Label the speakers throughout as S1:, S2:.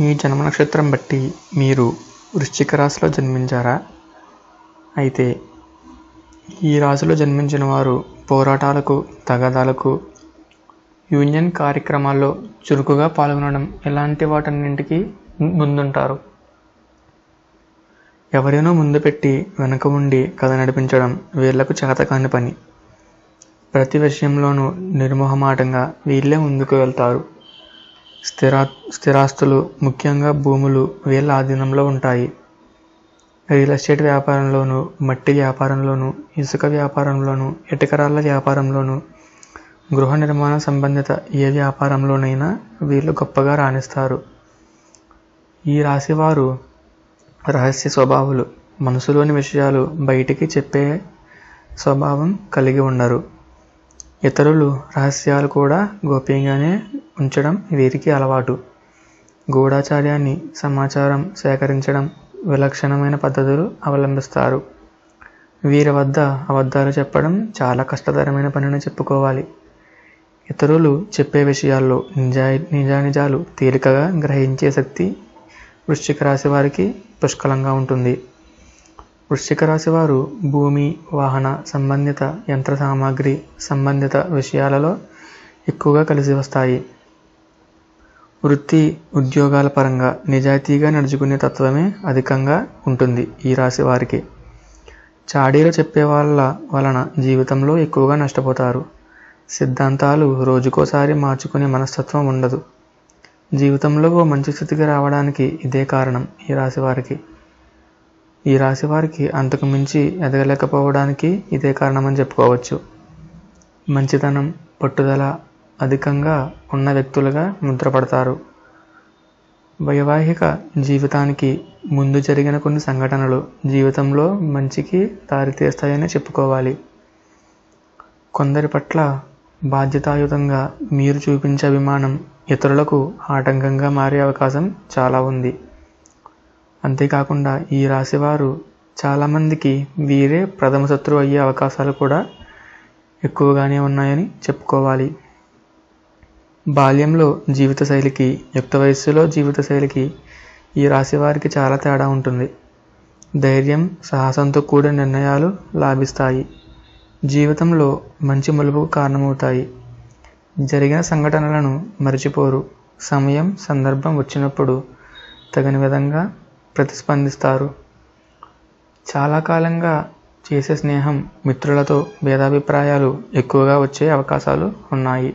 S1: మీ జన్మ నక్షత్రం బట్టి మీరు వృశ్చిక రాశిలో జన్మించారా? అయితే ఈ రాశిలో జన్మించిన వారు పోరాటాలకు తగాదాలకు యూనియన్ కార్యక్రమాల్లో చురుకుగా పాల్గొనడం ఇలాంటి వాటన్నింటికి ముందుంటారు? ఎవరైనా ముందు పెట్టి వెనక ఉండి కథ నడిపించడం వీళ్ళకు చేతకాని పని. ప్రతి విషయంలోనూ నిర్మోహమాటంగా వీళ్ళే ముందుకు వెళ్తారు. స్థిరా స్థిరాస్తులు ముఖ్యంగా భూములు వీళ్ళ ఆధీనంలో ఉంటాయి. రియల్ ఎస్టేట్ వ్యాపారంలోనూ మట్టి వ్యాపారంలోనూ ఇసుక వ్యాపారంలోనూ ఇటుకరాళ్ళ వ్యాపారంలోనూ గృహ నిర్మాణ సంబంధిత ఏ వ్యాపారంలోనైనా వీళ్ళు గొప్పగా రాణిస్తారు. ఈ రాశివారు రహస్య స్వభావులు మనసులోని విషయాలు బయటికి చెప్పే స్వభావం కలిగి ఉండరు. ఇతరులు రహస్యాలు కూడా గోప్యంగానే ఉంచడం వీరికి అలవాటు. గూఢాచార్యాన్ని సమాచారం సేకరించడం విలక్షణమైన పద్ధతులు అవలంబిస్తారు. వీరి వద్ద అబద్ధాలు చెప్పడం చాలా కష్టతరమైన పనిని చెప్పుకోవాలి. ఇతరులు చెప్పే విషయాల్లో నిజా నిజానిజాలు తేలికగా గ్రహించే శక్తి వృశ్చిక రాశి వారికి పుష్కలంగా ఉంటుంది. వృశ్చిక రాశి వారు భూమి వాహన సంబంధిత యంత్ర సామాగ్రి సంబంధిత విషయాలలో ఎక్కువగా కలిసి వస్తాయి. వృత్తి ఉద్యోగాల పరంగా నిజాయితీగా నడుచుకునే తత్వమే అధికంగా ఉంటుంది ఈ రాశి వారికి. చాడీలు చెప్పే వాళ్ళ వలన జీవితంలో ఎక్కువగా నష్టపోతారు. సిద్ధాంతాలు రోజుకోసారి మార్చుకునే మనస్తత్వం ఉండదు. జీవితంలో ఓ మంచి స్థితికి రావడానికి ఇదే కారణం ఈ రాశి వారికి. ఈ రాశి వారికి అంతకు మించి ఎదగలేకపోవడానికి ఇదే కారణమని చెప్పుకోవచ్చు. మంచితనం పట్టుదల అధికంగా ఉన్న వ్యక్తులుగా ముద్రపడతారు. వైవాహిక జీవితానికి ముందు జరిగిన కొన్ని సంఘటనలు జీవితంలో మంచికి దారితీస్తాయని చెప్పుకోవాలి. కొందరి పట్ల బాధ్యతాయుతంగా మీరు చూపించే అభిమానం ఇతరులకు ఆటంకంగా మారే అవకాశం చాలా ఉంది. అంతేకాకుండా ఈ రాశివారు చాలామందికి వీరే ప్రథమ శత్రువు అయ్యే అవకాశాలు కూడా ఎక్కువగానే ఉన్నాయని చెప్పుకోవాలి. బాల్యంలో జీవితశైలికి యుక్త వయస్సులో జీవితశైలికి ఈ రాశి వారికి చాలా తేడా ఉంటుంది. ధైర్యం సాహసంతో కూడిన నిర్ణయాలు లాభిస్తాయి. జీవితంలో మంచి మలుపుకు కారణమవుతాయి. జరిగిన సంఘటనలను మరిచిపోరు. సమయం సందర్భం వచ్చినప్పుడు తగిన విధంగా ప్రతిస్పందిస్తారు. చాలా కాలంగా చేసే స్నేహం మిత్రులతో భేదాభిప్రాయాలు ఎక్కువగా వచ్చే అవకాశాలు ఉన్నాయి.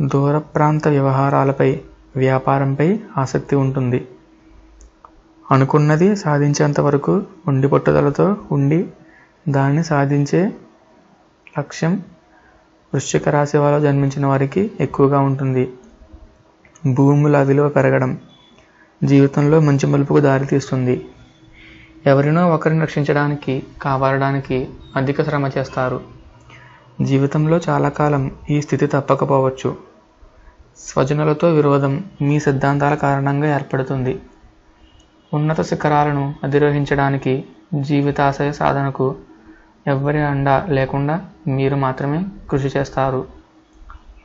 S1: దూర ప్రాంత వ్యవహారాలపై వ్యాపారంపై ఆసక్తి ఉంటుంది. అనుకున్నది సాధించేంత వరకు ఉండి పట్టుదలతో ఉండి దాన్ని సాధించే లక్ష్యం వృశ్చిక రాశి వారు జన్మించిన వారికి ఎక్కువగా ఉంటుంది. భూముల విలువ పెరగడం జీవితంలో మంచి మలుపుకు దారితీస్తుంది ఎవరినో ఒకరిని రక్షించడానికి కాపాడడానికి అధిక శ్రమ చేస్తారు. జీవితంలో చాలా కాలం ఈ స్థితి తప్పకపోవచ్చు. స్వజనులతో విరోధం మీ సిద్ధాంతాల కారణంగా ఏర్పడుతుంది. ఉన్నత శిఖరాలను అధిరోహించడానికి జీవితాశయ సాధనకు ఎవ్వరి అండ లేకుండా మీరు మాత్రమే కృషి చేస్తారు.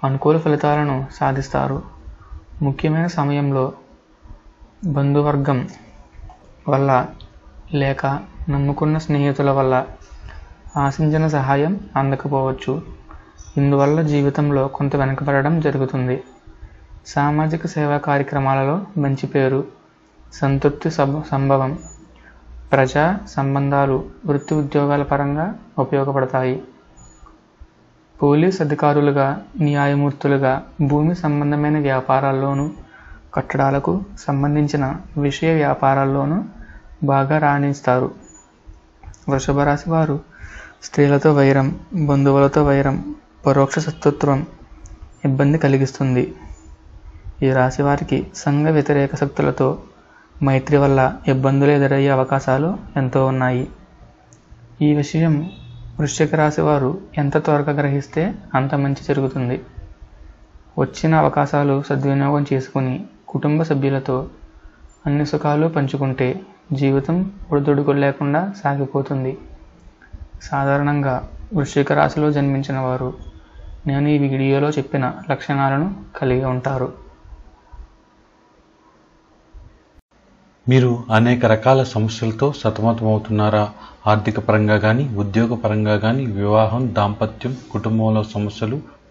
S1: అనుకూల ఫలితాలను సాధిస్తారు. ముఖ్యమైన సమయంలో బంధువర్గం వల్ల లేక నమ్ముకున్న స్నేహితుల వల్ల ఆశించిన సహాయం అందకపోవచ్చు. ఇందువల్ల జీవితంలో కొంత వెనకబడడం జరుగుతుంది. సామాజిక సేవా కార్యక్రమాలలో మంచి పేరు సంతృప్తి సంభవం ప్రజా సంబంధాలు వృత్తి ఉద్యోగాల పరంగా ఉపయోగపడతాయి. పోలీస్ అధికారులుగా న్యాయమూర్తులుగా భూమి సంబంధమైన వ్యాపారాల్లోనూ కట్టడాలకు సంబంధించిన విషయ వ్యాపారాల్లోనూ బాగా రాణిస్తారు. వృషభ రాశి వారు స్త్రీలతో వైరం బంధువులతో వైరం పరోక్ష శత్రుత్వం ఇబ్బంది కలిగిస్తుంది. ఈ రాశి వారికి సంఘ వ్యతిరేక శక్తులతో మైత్రి వల్ల ఇబ్బందులు ఎదురయ్యే అవకాశాలు ఎంతో ఉన్నాయి. ఈ విషయం వృశ్చిక రాశి వారు ఎంత త్వరగా గ్రహిస్తే అంత మంచి జరుగుతుంది. వచ్చిన అవకాశాలు సద్వినియోగం చేసుకుని కుటుంబ సభ్యులతో అన్ని సుఖాలు పంచుకుంటే జీవితం ఒడిదుడుకులు లేకుండా సాగిపోతుంది. సాధారణంగా వృశ్చిక రాశిలో జన్మించిన వారు నేను ఈ వీడియోలో చెప్పిన లక్షణాలను కలిగి ఉంటారు.
S2: మీరు అనేక రకాల సమస్యలతో సతమతమవుతున్నారా? ఆర్థిక పరంగా కానీ ఉద్యోగ పరంగా కానీ వివాహం దాంపత్యం కుటుంబంలో సమస్యలు